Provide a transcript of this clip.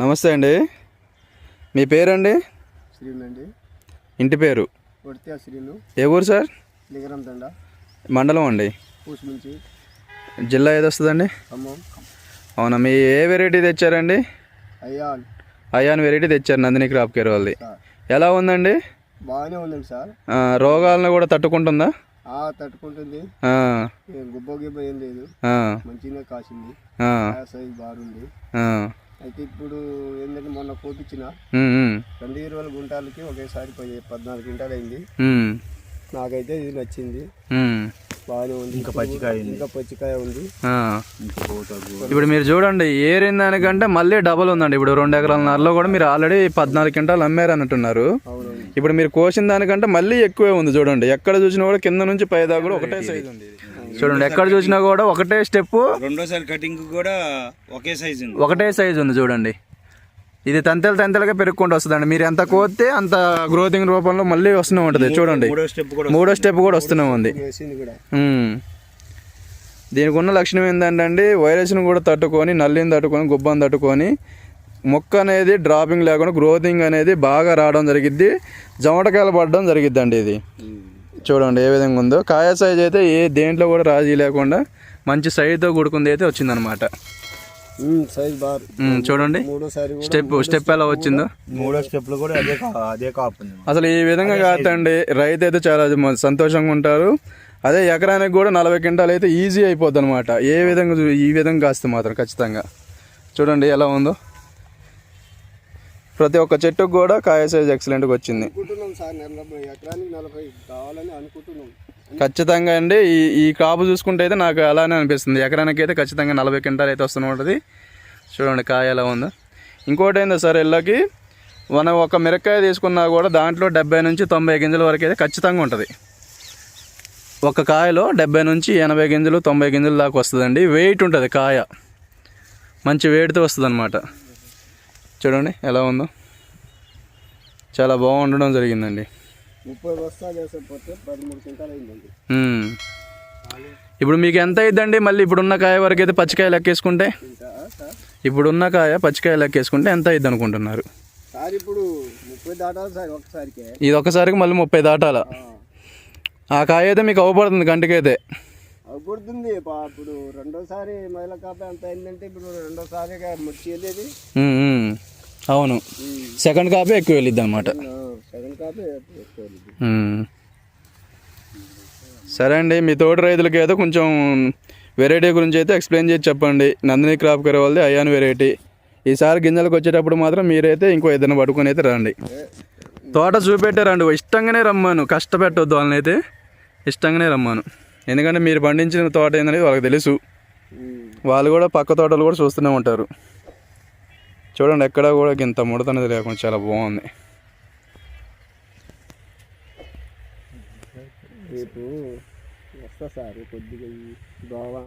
నమస్తే అండి. మీ పేరండి? శ్రీను అండి ఇంటి పేరు? శ్రీను. ఏ ఊరు సార్? లింగరం దండ. మండలం అండి. నుంచి. జిల్లా ఏది వస్తుందండి? ఖమ్మం. అవునా మీ ఏ వెరైటీ తెచ్చారండి? అయ్యాన్ అయాన్ వెరైటీ తెచ్చారు నందిని క్రాప్ కేర్ వాళ్ళది. ఎలా ఉందండి? బాగానే ఉందండి సార్. రోగాలను కూడా తట్టుకుంటుందా? తట్టుకుంటుంది. గుబ్బ గిబ్బ ఏం లేదు. మంచిగా కాసింది. సైజ్ బాగుంది. అయితే ఇప్పుడు ఏంటంటే మొన్న కోపించిన రెండు ఇరవై గుంటాలకి ఒకేసారి పోయి పద్నాలుగు గుంటాలు అయింది నాకైతే ఇది నచ్చింది. బాగానే ఉంది. ఇంకా పచ్చికాయ ఇంకా పచ్చికాయ ఉంది. ఆ. ఇప్పుడు మీరు చూడండి ఏరిన దానికంటే మళ్ళీ డబల్ ఉందండి. ఇప్పుడు రెండు ఎకరాల నరలో కూడా మీరు ఆల్రెడీ పద్నాలుగు క్వింటాలు అమ్మారు అన్నట్టున్నారు. ఇప్పుడు మీరు కోసిన దానికంటే మళ్ళీ ఎక్కువే ఉంది చూడండి. ఎక్కడ చూసినా కూడా కింద నుంచి పై దాకా కూడా ఒకటే సైజ్ ఉంది ఇది. చూడండి ఎక్కడ చూసినా కూడా ఒకటే స్టెప్ రెండోసారి కటింగ్ కూడా ఒకే సైజు ఉంది. ఒకటే సైజ్ ఉంది చూడండి. ఇది తంతెలు తంతెలుగా పెరుగుకుంటూ వస్తుందండి. మీరు ఎంత కోస్తే అంత గ్రోతింగ్ రూపంలో మళ్ళీ వస్తూనే ఉంటుంది. చూడండి. మూడో స్టెప్ కూడా వస్తూనే ఉంది. దీనికి ఉన్న లక్షణం ఏంటంటే వైరస్ని కూడా తట్టుకొని నల్లిని తట్టుకొని గుబ్బని తట్టుకొని మొక్క అనేది డ్రాపింగ్ లేకుండా గ్రోతింగ్ అనేది బాగా రావడం జరిగిద్ది. జమటకాయలు పడడం జరిగిద్దండి ఇది. చూడండి ఏ విధంగా ఉందో. కాయ సైజ్ అయితే ఏ దేంట్లో కూడా రాజీ లేకుండా మంచి సైజుతో కూడుకుంది అయితే వచ్చిందనమాట చూడండి. స్టెప్ స్టెప్ ఎలా వచ్చిందో. మూడో స్టెప్లో కూడా అదే కా- అదే కాపు ఉంది. అసలు ఈ విధంగా కాదండి రైతు అయితే చాలా సంతోషంగా ఉంటారు. అదే ఎకరానికి కూడా నలభై క్వింటాలు అయితే ఈజీ అయిపోద్ది అనమాట ఏ విధంగా ఈ విధంగా కాస్తే మాత్రం ఖచ్చితంగా. చూడండి ఎలా ఉందో. ప్రతి ఒక్క చెట్టుకు కూడా కాయ సైజ్ ఎక్సలెంట్గా వచ్చింది. ఖచ్చితంగా అండి ఈ ఈ కాపు చూసుకుంటే అయితే నాకు అలానే అనిపిస్తుంది. ఎకరానికి అయితే ఖచ్చితంగా నలభై క్వింటాలు అయితే వస్తూనే ఉంటుంది. చూడండి కాయ ఎలా ఉందో. ఇంకోటి ఏందో సార్ ఇళ్ళకి మనం ఒక మిరపకాయ తీసుకున్నా కూడా దాంట్లో డెబ్బై నుంచి తొంభై గింజల వరకు అయితే ఖచ్చితంగా ఉంటుంది. ఒక కాయలో డెబ్బై నుంచి ఎనభై గింజలు తొంభై గింజల దాకా వస్తుందండి. వెయిట్ ఉంటుంది కాయ. మంచి వెయిట్తో వస్తుంది చూడండి ఎలా ఉందో. చాలా బాగుండడం జరిగిందండి. ముప్పై బస్తాలు వేసకపోతే పదమూడు క్వింటాలు అయిందండి. ఇప్పుడు మీకు ఎంత అయిద్దండి? మళ్ళీ ఇప్పుడున్న కాయ వరకు అయితే పచ్చికాయ లెక్కేసుకుంటే? ఇప్పుడున్న కాయ పచ్చికాయ లెక్కేసుకుంటే ఎంత అయిద్ది అనుకుంటున్నారు సార్ ఇప్పుడు ముప్పై దాటాలి సార్ ఒకసారికి. ఇది ఒకసారికి మళ్ళీ ముప్పై దాటాల? ఆ. కాయ అయితే మీకు అవపడుతుంది కంటికైతే అవ్వడుతుంది ఇప్పుడు రెండోసారి మహిళ కాపే అంత అయిందంటే ఇప్పుడు రెండోసారిగా ముచ్చి వెళ్ళేది. అవును. సెకండ్ కాపీ ఎక్కువ వెళ్ళిద్ది. అనమాట. సరే అండి మీ తోటి రైతులకి అయితే కొంచెం వెరైటీ గురించి అయితే ఎక్స్ప్లెయిన్ చేసి చెప్పండి. నందిని క్రాప్ కరే వాళ్ళది అయాన్ వెరైటీ ఈసారి గింజలకు వచ్చేటప్పుడు మాత్రం మీరైతే ఇంకో ఏదైనా పట్టుకొని అయితే రండి. తోట చూపెట్టారండి ఇష్టంగానే రమ్మాను. కష్టపెట్టొద్దు వాళ్ళని అయితే. ఇష్టంగానే రమ్మాను. ఎందుకంటే మీరు పండించిన తోట ఏందనేది వాళ్ళకి తెలుసు. వాళ్ళు కూడా పక్క తోటలు కూడా చూస్తూనే ఉంటారు. చూడండి ఎక్కడ కూడా ఇంత ముడత అనేది లేకుండా చాలా బాగుంది. రేపు వస్తా సార్ కొద్దిగా